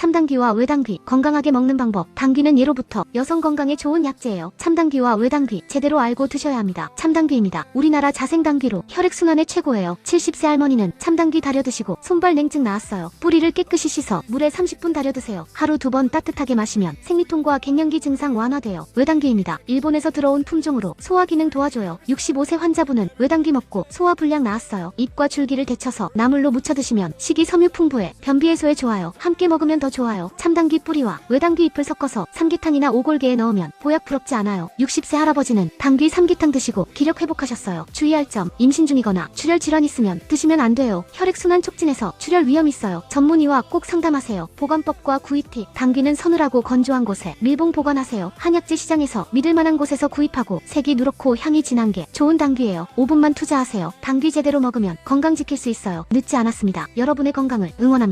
참당귀와 외당귀 건강하게 먹는 방법. 당귀는 예로부터 여성 건강에 좋은 약재예요. 참당귀와 외당귀 제대로 알고 드셔야 합니다. 참당귀입니다. 우리나라 자생당귀로 혈액순환에 최고예요. 70세 할머니는 참당귀 다려 드시고 손발 냉증 나았어요. 뿌리를 깨끗이 씻어 물에 30분 달여 드세요. 하루 두 번 따뜻하게 마시면 생리통과 갱년기 증상 완화돼요. 외당귀입니다. 일본에서 들어온 품종으로 소화 기능 도와줘요. 65세 환자분은 외당귀 먹고 소화 불량 나았어요. 잎과 줄기를 데쳐서 나물로 무쳐 드시면 식이 섬유 풍부해 변비 해소에 좋아요. 함께 먹으면 더 좋아요. 참당귀 뿌리와 외당귀 잎을 섞어서 삼계탕이나 오골계에 넣으면 보약 부럽지 않아요. 60세 할아버지는 당귀 삼계탕 드시고 기력 회복하셨어요. 주의할 점 임신 중이거나 출혈 질환 있으면 드시면 안 돼요. 혈액 순환 촉진해서 출혈 위험 있어요. 전문의와 꼭 상담하세요. 보관법과 구입 팁. 당귀는 서늘하고 건조한 곳에 밀봉 보관하세요. 한약재 시장에서 믿을 만한 곳에서 구입하고 색이 누렇고 향이 진한 게 좋은 당귀예요. 5분만 투자하세요. 당귀 제대로 먹으면 건강 지킬 수 있어요. 늦지 않았습니다. 여러분의 건강을 응원합니다.